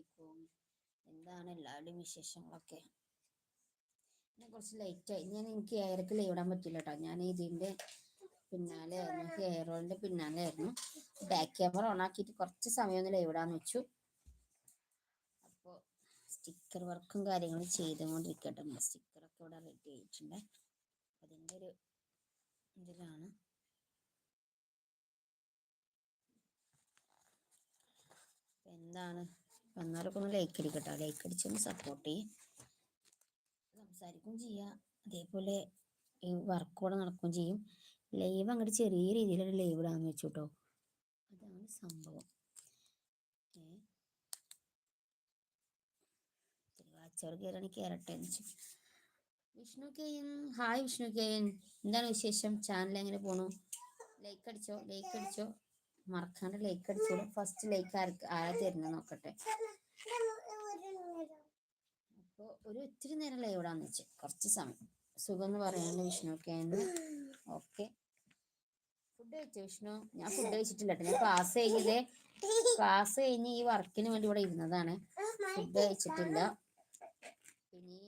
അലൈക്കും എന്താണ് എല്ലാവരുടെയും വിശേഷങ്ങളൊക്കെ? ഞാൻ കുറച്ച് ലേറ്റായി ഞാൻ എനിക്ക് എയർക്ക് ലീവിടാൻ പറ്റില്ല കേട്ടോ ഞാൻ ഇതിന്റെ പിന്നാലെ ആയിരുന്നു. ഹെയർ ഓയിലിന്റെ പിന്നാലെ ആയിരുന്നു. ബാക്ക് ക്യാമറ ഓൺ ആക്കിയിട്ട് കുറച്ച് സമയം ഒന്ന് ലൈവിടാന്ന് വെച്ചു. അപ്പോൾ സ്റ്റിക്കർ വർക്കും കാര്യങ്ങളും ചെയ്തുകൊണ്ടിരിക്കട്ടെ. സ്റ്റിക്കറൊക്കെ ഇവിടെ റെഡി ആയിട്ടുണ്ട്. അതിന്റെ ഒരു ഇതിലാണ്. എന്താണ്? വന്നവരൊക്കെ ഒന്ന് ലൈക്ക് അടിക്കട്ടോ ലൈക്ക് അടിച്ചൊന്ന് സപ്പോർട്ട് ചെയ്യും. സംസാരിക്കുകയും ചെയ്യുക അതേപോലെ ഈ വർക്ക് കൂടെ നടക്കുകയും ചെയ്യും. ലൈവ് അങ്ങോട്ട് ചെറിയ രീതിയിലൊരു ലൈവ് ഇടാന്ന് വെച്ചു കേട്ടോ അതാണ് സംഭവം. ഏ? കയറാണ് കയറട്ടെ Vishnu Cain hi Vishnu Cain എന്താണ് വിശേഷം? ചാനൽ എങ്ങനെ പോണു? ലൈക്ക് അടിച്ചോ ലൈക്ക് അടിച്ചോ മറക്കാണ്ട് ലൈക്ക് അടിച്ചോളൂ. ഫസ്റ്റ് ലൈക്ക് ആർക്ക് ആരാ തരുന്നത് നോക്കട്ടെ. അപ്പോൾ ഒരു ഒത്തിരി നേരം ലൈവ് ഇടാന്ന് വെച്ച്. കുറച്ച് സമയം. സുഖം എന്ന് പറയാനുള്ള വിഷ്ണു ഒക്കെ ഓക്കെ ഫുഡ് കഴിച്ചോ വിഷ്ണു? ഞാൻ ഫുഡ് കഴിച്ചിട്ടില്ല ഞാൻ ക്ലാസ് കഴിഞ്ഞത് ക്ലാസ് കഴിഞ്ഞ് ഈ വർക്കിന് വേണ്ടി ഇവിടെ ഇരുന്നതാണ്. ഫുഡ് കഴിച്ചിട്ടില്ല. ഇനി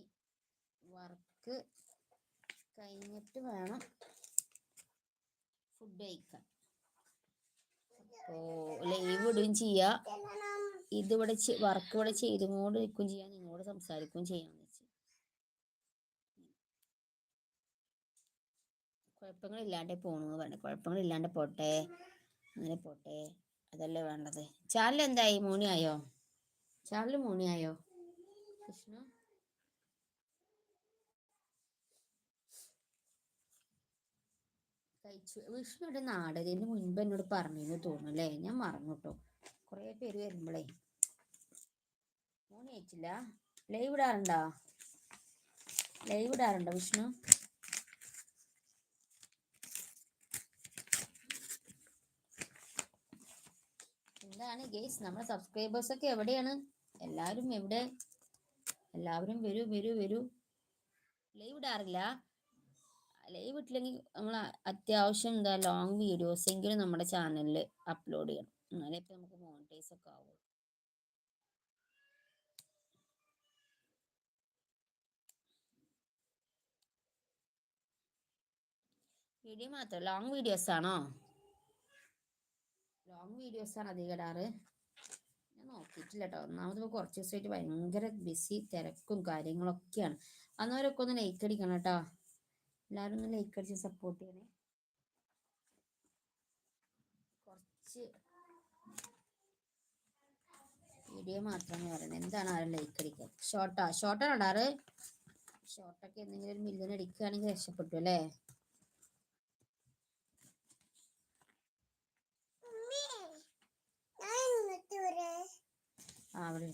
വർക്ക് കഴിഞ്ഞിട്ട് വേണം ഫുഡ് കഴിക്കാൻ. അപ്പോ ലൈവ് ഇടുകയും ചെയ്യാ. ഇതിവിടെ വർക്ക് ഇവിടെ ചെയ്തുകൊണ്ട് നിൽക്കുകയും ചെയ്യാം. നിങ്ങളോട് സംസാരിക്കുകയും ചെയ്യാന്ന് വെച്ച്. കുഴപ്പങ്ങളില്ലാണ്ട് പോണു വേണ്ട കുഴപ്പങ്ങളില്ലാണ്ട് പോട്ടെ. അങ്ങനെ പോട്ടെ. അതല്ലേ വേണ്ടത്. ചാനൽ എന്തായി മൂണിയായോ ചാനൽ മൂണിയായോ കൃഷ്ണ? കഴിച്ചു വിഷ്ണുവിടെ നാട് ഇതിന് മുൻപ് എന്നോട് പറഞ്ഞിരുന്നു തോന്നുന്നു അല്ലേ? ഞാൻ മറന്നു കേട്ടോ കുറേ പേര് വരുമ്പോഴേ മൂന്ന് കഴിച്ചില്ല ലൈവ് ഇടാറുണ്ടോ? ലൈവ് ഇടാറുണ്ടോ വിഷ്ണു? എന്താണ് ഗേസ്? നമ്മുടെ സബ്സ്ക്രൈബേഴ്സ് ഒക്കെ എവിടെയാണ്? എല്ലാവരും എവിടെ? എല്ലാവരും വരൂ വരൂ വരൂ. ലൈവ് ഇടാറില്ല. ലൈവ് ഇട്ടില്ലെങ്കിൽ നമ്മൾ അത്യാവശ്യം എന്താ ലോങ് വീഡിയോസ് എങ്കിലും നമ്മുടെ ചാനലിൽ അപ്ലോഡ് ചെയ്യണം. എന്നാലേ ഇപ്പം നമുക്ക് മോണിറ്റൈസ് ഒക്കെ ആവുള്ളൂ. വീഡിയോ മാത്രം ലോങ് വീഡിയോസ് ആണോ? ലോങ് വീഡിയോസ് ആണ് അധികം ഇടാറ്. ഞാൻ നോക്കിയിട്ടില്ല കേട്ടോ ഒന്നാമത് ഇപ്പോൾ കുറച്ച് ദിവസമായിട്ട് ഭയങ്കര ബിസി തിരക്കും കാര്യങ്ങളൊക്കെയാണ്. അന്നവരൊക്കെ ഒന്ന് ലൈക്ക് അടിക്കണം കേട്ടോ എല്ലാവരും ഒന്ന് ലൈക്ക് അടിച്ച് സപ്പോർട്ട് ചെയ്യണേ. കുറച്ച് വീഡിയോ മാത്രമേ പറയണേ എന്താണ് ആരും ലൈക്ക് അടിക്കുക ഷോർട്ടാ ഷോർട്ടാണ് ഇടാറ്? ഷോർട്ടൊക്കെ എന്തെങ്കിലും ഒരു മില്യൺ അടിക്കുകയാണെങ്കിൽ രക്ഷപ്പെട്ടു അല്ലേ? ആ അവിടെ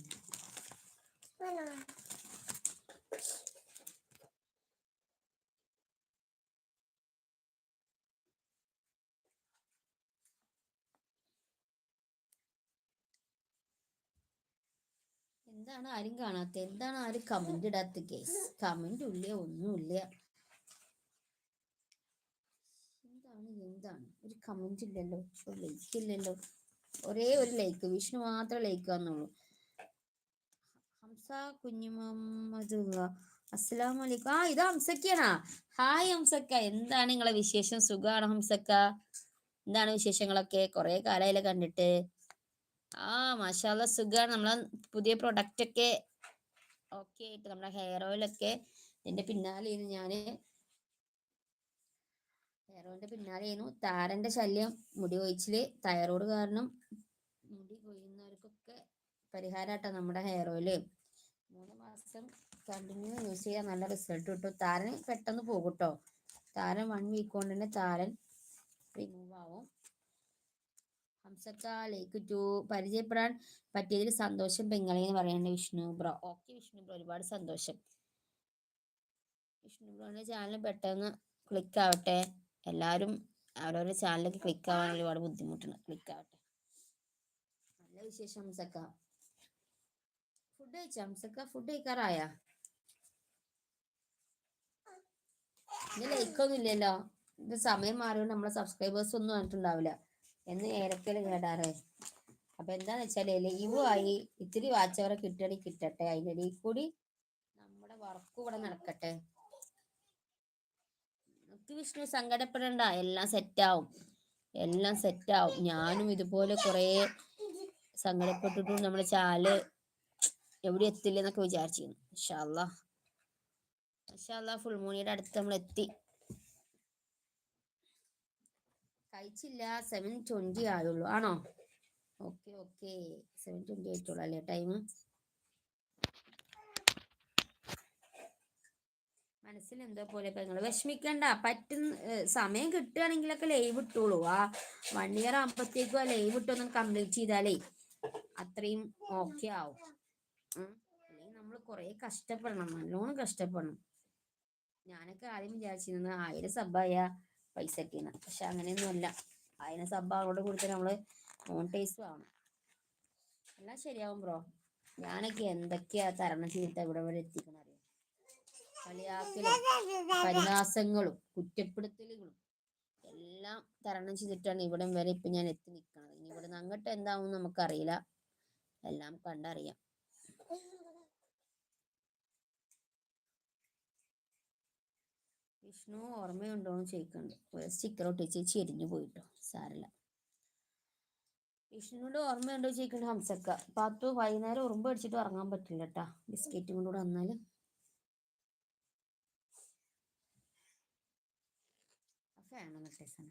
എന്താണ് ആരും കാണാത്ത എന്താണ് ആരും കമന്റ് ഇടാത്ത കേസ് കമന്റ് ഇല്ല ഒന്നുമില്ല എന്താണ് എന്താണ്? ഒരു കമന്റ് ഇല്ലല്ലോ ഒരു ലൈക്ക് ഇല്ലല്ലോ. ഒരേ ഒരു ലൈക്ക് വിഷ്ണു മാത്രം ലൈക്ക് വന്നുള്ളൂ ഹംസ കുഞ്ഞുമുഹമ്മദ് അസ്സലാമു അലൈക്കും. ആ ഇത് ഹംസക്കാണാ. ഹായ് ഹംസക്ക. എന്താണ് നിങ്ങളെ വിശേഷം? സുഖാണോ ഹംസക്ക? എന്താണ് വിശേഷങ്ങളൊക്കെ? കുറെ കാലമായില്ലേ കണ്ടിട്ട്. ആ മാഷാല്ല സുഖാണ്. നമ്മളെ പുതിയ പ്രൊഡക്റ്റ് ഒക്കെ ഓക്കെ ആയിട്ട് നമ്മളെ ഹെയർ ഓയിൽ ഒക്കെ ഇതിന്റെ പിന്നാലെ ഞാൻ ഹെയർ ഓയിലിന്റെ പിന്നാലെയായിരുന്നു. താരന്റെ ശല്യം മുടി കൊഴിച്ചിൽ തൈറോയ്ഡ് കാരണം മുടി കൊഴിയുന്നവർക്കൊക്കെ പരിഹാരമാട്ടോ നമ്മുടെ ഹെയർ ഓയിൽ മൂന്ന് മാസം കണ്ടിന്യൂ യൂസ് ചെയ്യാൻ നല്ല റിസൾട്ട് കിട്ടും. താരൻ പെട്ടെന്ന് പോകും കേട്ടോ താരൻ വൺ വീക്ക് കൊണ്ട് തന്നെ താരൻ റിമൂവ് ആവും. ഹംസക്ക ലേക്ക് ടു പരിചയപ്പെടാൻ പറ്റിയതിൽ സന്തോഷം ബംഗാളി എന്ന് പറയുന്നത് Vishnu bro. Okay Vishnu bro ഒരുപാട് സന്തോഷം. വിഷ്ണു ബ്രോന്റെ ചാനൽ പെട്ടെന്ന് ക്ലിക്ക് ആവട്ടെ. എല്ലാവരും അവരവരുടെ ചാനലിലേക്ക് ക്ലിക്ക് ആവാൻ ഒരുപാട് ബുദ്ധിമുട്ടുണ്ട് ക്ലിക്ക് ആവട്ടെ. നല്ല വിശേഷം ഹംസക്ക ഫുഡ് കഴിച്ച? ഹംസക്ക ഫുഡ് കഴിക്കാറായ? ലൈക്കൊന്നും ഇല്ലല്ലോ. ഇത് സമയം മാറിയോണ്ട് നമ്മളെ സബ്സ്ക്രൈബേഴ്സ് ഒന്നും വന്നിട്ടുണ്ടാവില്ല. എന്ന് നേരത്തെ കേടാറ് അപ്പൊ എന്താന്ന് വെച്ചാൽ ലീവ് ആയി ഇത്തിരി വാച്ചവരെ കിട്ടണി കിട്ടട്ടെ. അതിനിടയിൽ കൂടി നമ്മുടെ വർക്ക് ഇവിടെ നടക്കട്ടെ. നമുക്ക് വിഷ്ണു സങ്കടപ്പെടണ്ട. എല്ലാം സെറ്റാവും എല്ലാം സെറ്റാവും ഞാനും ഇതുപോലെ കുറേ സങ്കടപ്പെട്ടിട്ടും നമ്മുടെ ചാൽ എവിടെ എത്തില്ല എന്നൊക്കെ വിചാരിച്ചിരുന്നു ഫുൾ മൂണിയുടെ അടുത്ത് നമ്മൾ എത്തി കഴിച്ചില്ല. സെവൻ ട്വന്റി ആയുള്ളൂ. ആണോ? ഓക്കെ ഓക്കെ സെവൻ ട്വന്റി ആയിട്ടുള്ളൂ അല്ലേ ടൈം മനസ്സിൽ എന്തോ പോലെ നിങ്ങൾ വിഷമിക്കണ്ട. പറ്റുന്ന സമയം കിട്ടുകയാണെങ്കിലൊക്കെ ലൈവ് ഇട്ടോളൂ. ആ വൺ ഇയർ ആകുമ്പോഴത്തേക്കും ആ ലൈവ് ഇട്ടൊന്ന് കംപ്ലീറ്റ് ചെയ്താലേ അത്രയും ഓക്കെ ആവും. നമ്മൾ കുറെ കഷ്ടപ്പെടണം. നല്ലോണം കഷ്ടപ്പെടണം. ഞാനൊക്കെ ആദ്യം വിചാരിച്ചിരുന്നത് ആയിരം സബ്ബായ പൈസ ഒക്കെയാണ് പക്ഷെ അങ്ങനെയൊന്നുമല്ല. ആയിരം സബ്ബാറോട് അവരോട് കൊടുത്ത് നമ്മൾ മോണിറ്റൈസും ആവണം എല്ലാം ശരിയാവും ബ്രോ ഞാനൊക്കെ എന്തൊക്കെയാ തരണം ചെയ്തിട്ട് ഇവിടെ വരെ എത്തിക്കണം അറിയാം? കളിയാക്കലും പരിഹാസങ്ങളും കുറ്റപ്പെടുത്തലുകളും എല്ലാം തരണം ചെയ്തിട്ടാണ് ഇവിടം വരെ ഇപ്പൊ ഞാൻ എത്തി നിൽക്കുന്നത് ഇനി ഇവിടെ നിന്ന് അങ്ങോട്ട് എന്താവും നമുക്കറിയില്ല. എല്ലാം കണ്ടറിയാം. വിഷ്ണു ഓർമ്മയുണ്ടോ എന്ന് ചോദിക്കുന്നുണ്ട് സ്റ്റിക്കർ ഒട്ടിച്ച് ചെരിഞ്ഞു പോയിട്ടോ സാരല്ല. വിഷ്ണുവിന്റെ ഓർമ്മയുണ്ടോ ചോദിക്കുന്നുണ്ട് ഹംസക്ക. പാത്തു വൈകുന്നേരം ഉറുമ്പ് അടിച്ചിട്ട് ഉറങ്ങാൻ പറ്റില്ല കേട്ടാ ബിസ്ക്കറ്റും കൂടെ ഫാണ് നിർത്തേസാണ്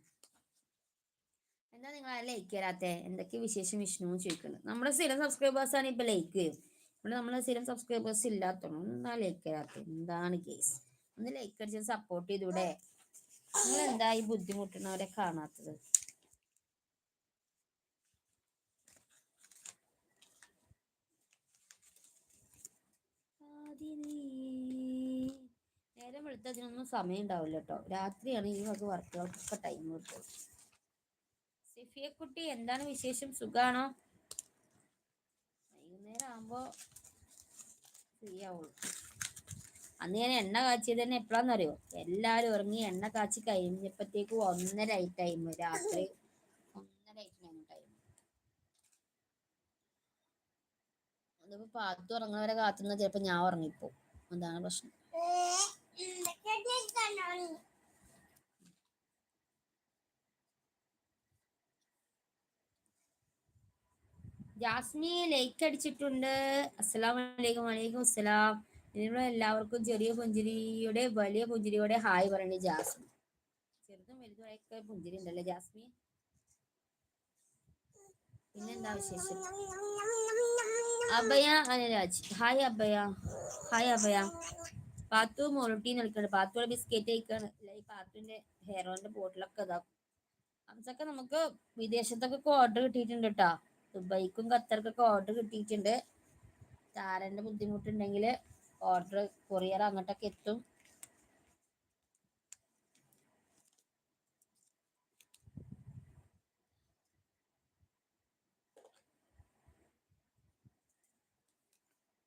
എന്താ നിങ്ങൾ ലൈക്ക് തരാത്തെ എന്തൊക്കെ വിശേഷം വിഷ്ണു ചോദിക്കുന്നത് നമ്മുടെ സ്ഥിരം സബ്സ്ക്രൈബേഴ്സ് ആണ് ഇപ്പൊ ലൈക്ക് ചെയ്യും നമ്മളെ സ്ഥിരം സബ്സ്ക്രൈബേഴ്സ് ഇല്ലാത്തോണ്ട് എന്താ ലൈക്ക് തരാത്തെ എന്താണ് കേസ് ഒന്ന് ലൈക്ക് അടിച്ച് സപ്പോർട്ട് ചെയ്തൂടെ? നിങ്ങൾ എന്താ ഈ ബുദ്ധിമുട്ടുന്നവരെ കാണാത്തത്? നേരം വെളുത്ത അതിനൊന്നും സമയം ഉണ്ടാവില്ല കേട്ടോ രാത്രിയാണ് ഈ വക വർക്കുകൾക്കൊക്കെ ടൈം കിട്ടും സിഫിയക്കുട്ടി എന്താണ് വിശേഷം? സുഖാണോ? വൈകുന്നേരം ആകുമ്പോ ഫ്രീ ആവുള്ളൂ. അന്ന് ഞാൻ എണ്ണ കാച്ചിയത് തന്നെ എപ്പോഴാന്നറിയോ എല്ലാരും ഉറങ്ങി എണ്ണ കാച്ചി കഴിഞ്ഞപ്പോഴത്തേക്കും ഒന്നര ആയി ടൈം രാത്രി ഒന്നര ടൈം അതിപ്പോ പാത്തു ഉറങ്ങുന്നവരെ കാത്തുന്ന ചിലപ്പോ ഞാൻ ഉറങ്ങിപ്പോ അതാണ് പ്രശ്നം. ജാസ്മി ലൈക്ക് അടിച്ചിട്ടുണ്ട്. അസ്സലാം വലൈക്കും വലൈക്കും അസ്സലാം. ഇതിനുള്ള എല്ലാവർക്കും ചെറിയ പുഞ്ചിരിയുടെ വലിയ പുഞ്ചിരിയുടെ ഹായ് പറയണേ ജാസ്മി ചെറുതും വലുതുമായൊക്കെ പുഞ്ചിരി ഉണ്ടല്ലേ ജാസ്മിൻ? പിന്നെന്താ വിശേഷം? അഭയ അനുരാജ് ഹായ് അഭയ. ഹായ് അഭയ. പാത്തു മൊറട്ടി നിൽക്കുന്നുണ്ട് പാത്തുവിടെ ബിസ്ക്കറ്റ് കഴിക്കാണ്. ഈ പാത്തുവിന്റെ ഹെയർ ഓയിലിന്റെ ബോട്ടിലൊക്കെ ഇതാ. അതൊക്കെ നമുക്ക് വിദേശത്തൊക്കെ ഓർഡർ കിട്ടിയിട്ടുണ്ട് കേട്ടോ ദുബൈക്കും ഖത്തർക്കൊക്കെ ഓർഡർ കിട്ടിയിട്ടുണ്ട്. താരന്റെ ബുദ്ധിമുട്ടുണ്ടെങ്കിൽ ഓർഡർ കൊറിയർ അങ്ങോട്ടൊക്കെ എത്തും.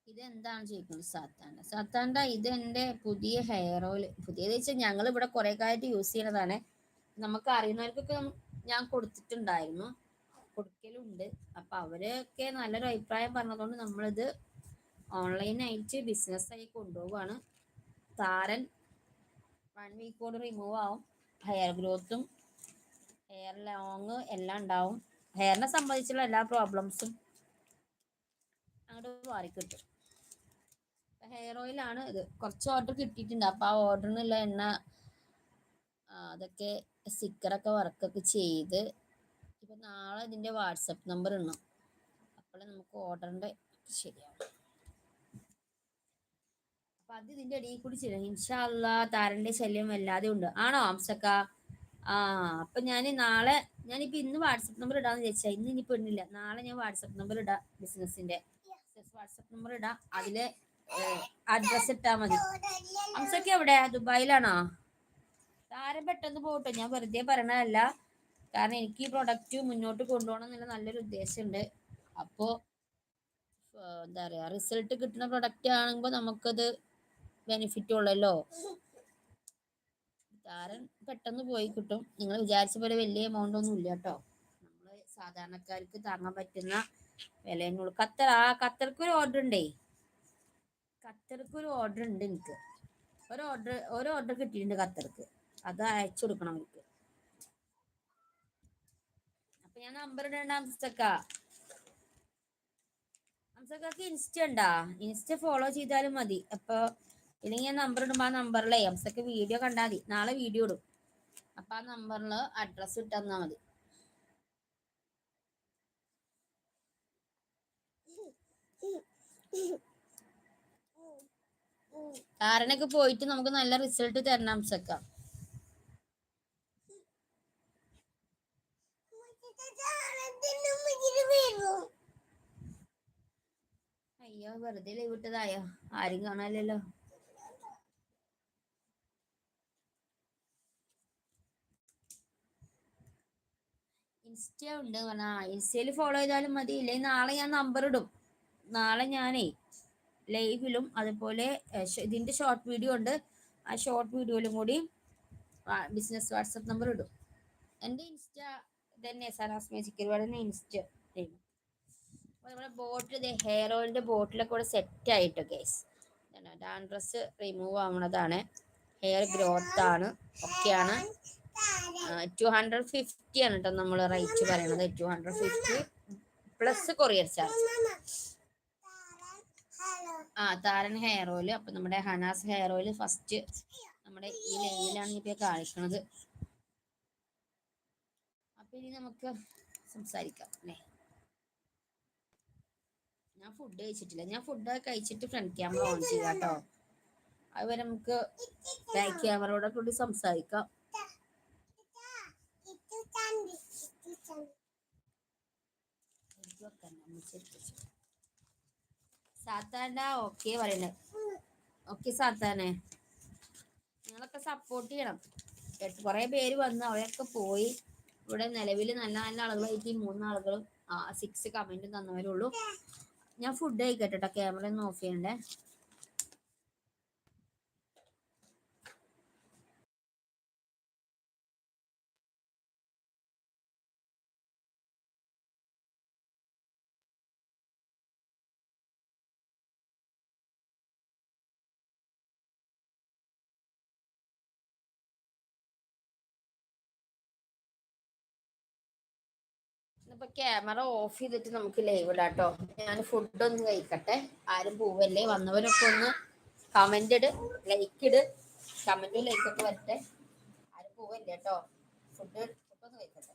ഇതെന്താണ് ചോദിക്കുന്നത്? സാത്താണ്ട ഇത് എന്റെ പുതിയ ഹെയർ ഓയിൽ പുതിയത് വെച്ചാൽ ഞങ്ങൾ ഇവിടെ കുറെ കാലത്ത് യൂസ് ചെയ്യണതാണ് നമുക്ക് അറിയുന്നവർക്കൊക്കെ ഞാൻ കൊടുത്തിട്ടുണ്ടായിരുന്നു. കൊടുക്കലുണ്ട്. അപ്പൊ അവരൊക്കെ നല്ലൊരു അഭിപ്രായം പറഞ്ഞതുകൊണ്ട് നമ്മളിത് ഓൺലൈനായിട്ട് ബിസിനസ്സായി കൊണ്ടുപോവാണ്. താരൻ വൺ വീക്ക് കൊണ്ട് റിമൂവ് ആവും. ഹെയർ ഗ്രോത്തും ഹെയർ ലോങ് എല്ലാം ഉണ്ടാവും. ഹെയറിനെ സംബന്ധിച്ചുള്ള എല്ലാ പ്രോബ്ലംസും അങ്ങോട്ട് മാറിക്കിട്ടും ഹെയർ ഓയിലാണ് ഇത്. കുറച്ച് ഓർഡർ കിട്ടിയിട്ടുണ്ട്. അപ്പൊ ആ ഓർഡറിനുള്ള എണ്ണ അതൊക്കെ സ്റ്റിക്കറൊക്കെ വർക്കൊക്കെ ചെയ്ത് ഇപ്പൊ നാളെ ഇതിന്റെ വാട്സപ്പ് നമ്പർ ഇടണം. അപ്പോഴേ നമുക്ക് ഓർഡറിന്റെ ശരിയാവും. അത് ഇതിന്റെ അടിയിൽ കൂടി ചെയ്യണം. ഇൻഷാല്ല താരന്റെ ശല്യം വല്ലാതെ ഉണ്ട്. ആണോ ആംസക്ക ആ അപ്പൊ ഞാൻ നാളെ ഞാനിപ്പോ ഇന്ന് വാട്സപ്പ് നമ്പർ ഇടാന്ന് വിചാരിച്ചാ ഇന്ന് ഇനി പെണ്ണില്ല. നാളെ ഞാൻ വാട്സപ്പ് നമ്പർ ഇടാ ബിസിനസിന്റെ വാട്സപ്പ് നമ്പർ ഇടാ. അതിൽ അഡ്രസ് ഇട്ടാ മതി. അംസക്ക എവിടെ? ദുബായിലാണോ? താരം പെട്ടെന്ന് പോട്ടെ ഞാൻ വെറുതെ പറയണതല്ല. കാരണം എനിക്ക് ഈ പ്രൊഡക്റ്റ് മുന്നോട്ട് കൊണ്ടുപോകണം എന്നുള്ള നല്ലൊരു ഉദ്ദേശമുണ്ട്. അപ്പോ എന്താ പറയാ റിസൾട്ട് കിട്ടുന്ന പ്രൊഡക്റ്റ് ആണെങ്കിൽ നമുക്കത് ബെനിഫിറ്റ് ഉള്ളല്ലോ. താരൻ പെട്ടെന്ന് പോയി കിട്ടും. നിങ്ങൾ വിചാരിച്ച പോലെ വലിയ എമൗണ്ട് ഒന്നും ഇല്ല കേട്ടോ നമ്മൾ സാധാരണക്കാർക്ക് താങ്ങാൻ പറ്റുന്ന വിലയുള്ളൂ ഖത്തർ ആ ഖത്തർക്ക് ഒരു ഓർഡർ ഉണ്ടേ. ഖത്തർക്ക് ഒരു ഓർഡർ ഉണ്ട് എനിക്ക്. ഒരു ഓർഡർ ഒരു ഓർഡർ കിട്ടിയിട്ടുണ്ട് ഖത്തർക്ക്. അത് അയച്ചു കൊടുക്കണം എനിക്ക് അപ്പൊ ഞാൻ നമ്പർ ഇടണ്ട അംസക്ക. അംസക്കാക്ക് ഇൻസ്റ്റ ഉണ്ടാ? ഇൻസ്റ്റ ഫോളോ ചെയ്താലും മതി. അപ്പൊ ഇല്ലെങ്കിൽ ഞാൻ നമ്പർ ഇടുമ്പോ ആ നമ്പറിലേ എംസക്ക് വീഡിയോ കണ്ടാൽ മതി. നാളെ വീഡിയോ ഇടും. അപ്പൊ ആ നമ്പറിൽ അഡ്രസ്സ് ഇട്ടെന്നാ മതി. കാരണൊക്കെ പോയിട്ട് നമുക്ക് നല്ല റിസൾട്ട് തരണം അംസക്ക അയ്യോ വെറുതെ ലീവ് ഇട്ടതായോ? ആരും കാണാനില്ലല്ലോ. ഇൻസ്റ്റ ഉണ്ട് ഇൻസ്റ്റയിൽ ഫോളോ ചെയ്താലും മതി. ഇല്ലെങ്കിൽ നാളെ ഞാൻ നമ്പർ ഇടും. നാളെ ഞാനേ ലൈവിലും അതുപോലെ ഇതിന്റെ ഷോർട്ട് വീഡിയോ ഉണ്ട്. ആ ഷോർട്ട് വീഡിയോയിലും കൂടി ബിസിനസ് വാട്സപ്പ് നമ്പർ ഇടും. എന്റെ ഇൻസ്റ്റ തന്നെ സനാസ് ഒരുപാട് തന്നെ ഇൻസ്റ്റ. അപ്പൊ നമ്മുടെ ബോട്ടിൽ ഹെയർ ഓയിലിന്റെ ബോട്ടിലൊക്കെ ഇവിടെ സെറ്റ് ആയിട്ട് ഗേസ് ഡാൻഡ്രസ് റിമൂവ് ആവണതാണ്. ഹെയർ ഗ്രോത്ത് ആണ്. ഒക്കെയാണ്. ടു ഹൺഡ്രഡ് ഫിഫ്റ്റി ആണ് കേട്ടോ നമ്മൾ റേറ്റ് പറയണത്. Two hundred fifty plus courier charge. ആ താരൻ ഹെയർ ഓയിൽ അപ്പൊ നമ്മുടെ ഹനാസ് ഹെയർ ഓയിൽ ഫസ്റ്റ് നമ്മുടെ ഈ ലൈനിലാണ് ഇപ്പൊ കാണിക്കണത്. അപ്പൊ ഇനി നമുക്ക് സംസാരിക്കാം അല്ലേ? ഞാൻ ഫുഡ് കഴിച്ചിട്ടില്ല. ഞാൻ ഫുഡ് കഴിച്ചിട്ട് ഫ്രണ്ട് ക്യാമറ ഓൺ ചെയ്യാം കേട്ടോ അതുവരെ നമുക്ക് ബാക്ക് ക്യാമറയോടെ കൂടി സംസാരിക്കാം. സാത്താന്റെ ഓക്കെ പറയുന്നത് ഓക്കെ സാത്താനെ. നിങ്ങളൊക്കെ സപ്പോർട്ട് ചെയ്യണം. എട്ട് കുറേ പേര് വന്ന് അവരൊക്കെ പോയി. ഇവിടെ നിലവിൽ നല്ല നല്ല ആളുകളായിട്ട് ഈ മൂന്നാളുകളും സിക്സ് കമന്റ് തന്നവരുള്ളൂ. ഞാൻ ഫുഡ് കഴിക്കട്ടെ കേട്ടോ ക്യാമറ ഒന്ന് ഓഫ് ചെയ്യണ്ടേ? ഇപ്പൊ ക്യാമറ ഓഫ് ചെയ്തിട്ട് നമുക്ക് ലൈവ് ഇടാട്ടോ. ഞാൻ ഫുഡ് ഒന്ന് കഴിക്കട്ടെ. ആരും പോവല്ലേ? വന്നവരൊക്കെ ഒന്ന് കമന്റ് ഇട് ലൈക്ക് ഇട് കമന്റും ലൈക്ക് ഒക്കെ വരട്ടെ. ആരും പോവല്ലേ കേട്ടോ ഫുഡ് ഫുഡ് ഒന്ന് കഴിക്കട്ടെ.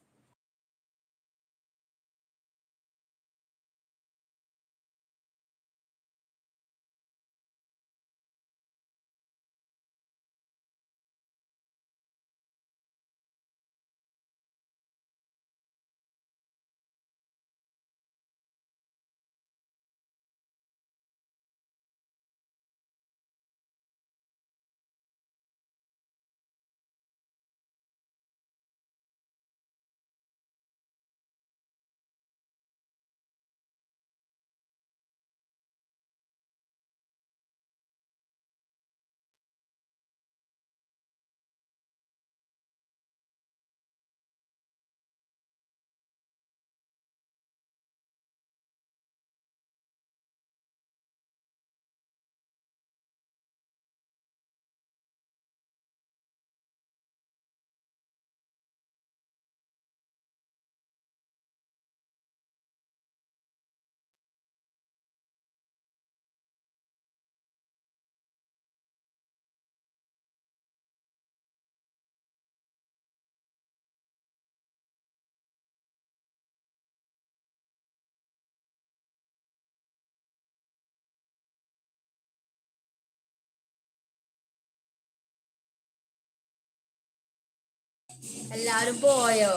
എല്ലാരും പോയോ?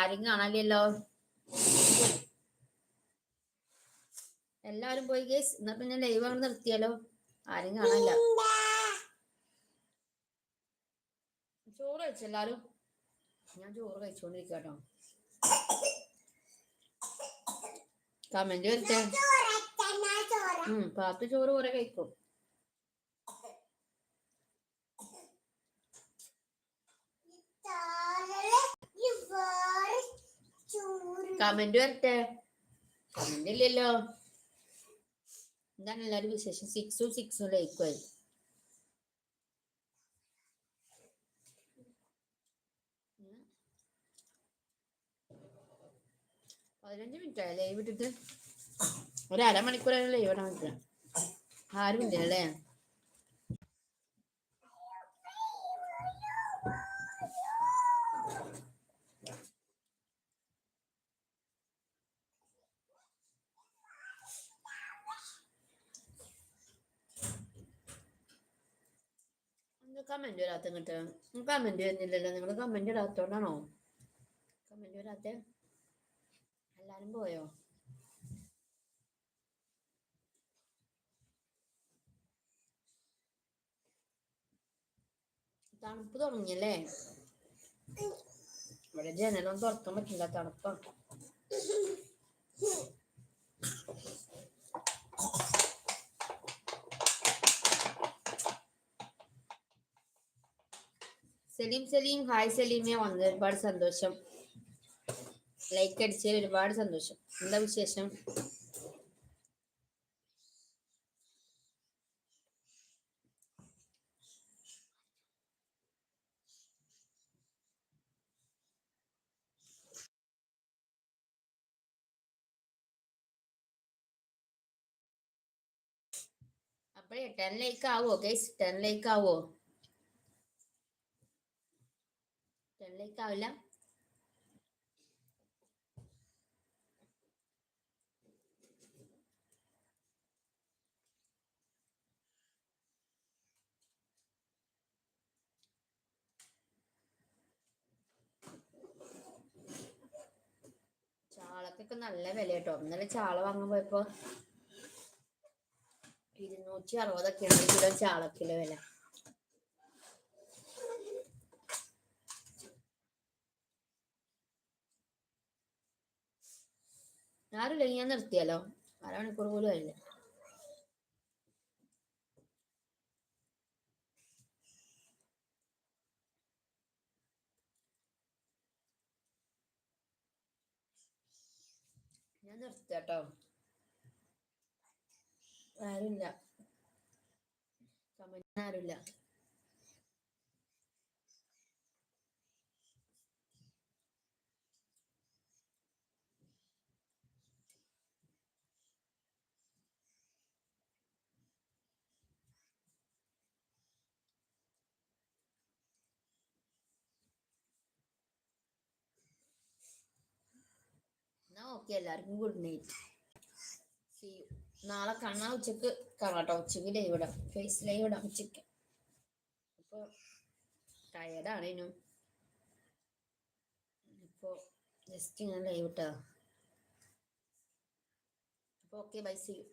ആരും കാണാനില്ലല്ലോ. എല്ലാരും പോയി കേസ് എന്നാ പിന്നെ ലൈവ് അങ്ങ് നിർത്തിയാലോ? ആരും കാണാനില്ല. ചോറ് കഴിച്ചു എല്ലാരും? ഞാൻ ചോറ് കഴിച്ചോണ്ടിരിക്കട്ടോ. കേട്ടോ കമന്റ് വരട്ടെ പാത്തു ചോറ് കുറെ കഴിക്കും. കമന്റ് വരട്ടെ കമന്റ് ഇല്ലല്ലോ. എന്താണ് എല്ലാവരും വിശേഷം? സിക്സും സിക്സും ലൈക്കുമായി. പതിനഞ്ച് മിനിറ്റ് ആയി ലൈവ് ഇട്ടിട്ട്. ഒരു അരമണിക്കൂറാണ് ലൈവ് ഇടാൻ പറ്റുക ആരും ഇല്ല അല്ലേ കമന്റ് വരാത്ത ഇങ്ങോട്ട്. കമന്റ് വരുന്നില്ലല്ലോ. നിങ്ങൾ കമന്റ് ഇടാത്തോണ്ടാണോ? കമന്റ് വരാത്ത എല്ലാവരും പോയോ? തണുപ്പ് തുടങ്ങിയല്ലേ? ഇവിടെ ജനലൊന്നും തുറക്കാൻ പറ്റില്ല തണുപ്പാണ്. സലീം സലീം ഹായ് സലീമെ വന്നത് ഒരുപാട് സന്തോഷം. ലൈക്ക് അടിച്ചതിൽ ഒരുപാട് സന്തോഷം. എന്താ വിശേഷം? അപ്പഴേ ടെൻ ലൈക്ക് ആവോ ഗൈസ് ടെൻ ലൈക്ക് ആവോ? ടെൻ ലൈക്ക് ആവില്ല ചാളക്കൊക്കെ നല്ല വില കേട്ടോ ഇന്നലെ ചാള വാങ്ങാൻ പോയപ്പോ ഇരുന്നൂറ്റി അറുപതൊക്കെയാണ് കിലോ വില. ആരുമില്ലെങ്കിൽ ഞാൻ നിർത്തിയാലോ? അരമണിക്കൂർ പോലും ആയില്ല. ഞാൻ നിർത്തട്ടോ ആരുമില്ല ആരുമില്ല എന്നാ ഓക്കെ എല്ലാവർക്കും ഗുഡ് നൈറ്റ്. സി നാളെ കാണാം ഉച്ചയ്ക്ക് കാണാട്ടോ. ഉച്ചയ്ക്ക് ലൈവ് ഇടാം. ഫേസ് ലൈവ് ഇടാം ഉച്ചയ്ക്ക്. അപ്പോൾ ടയർഡാണ് ഇനും. ഇപ്പോൾ ജസ്റ്റ് ഇങ്ങനെ ലൈവ് ഇട്ടാ. അപ്പോൾ ഓക്കെ ബൈ സി യു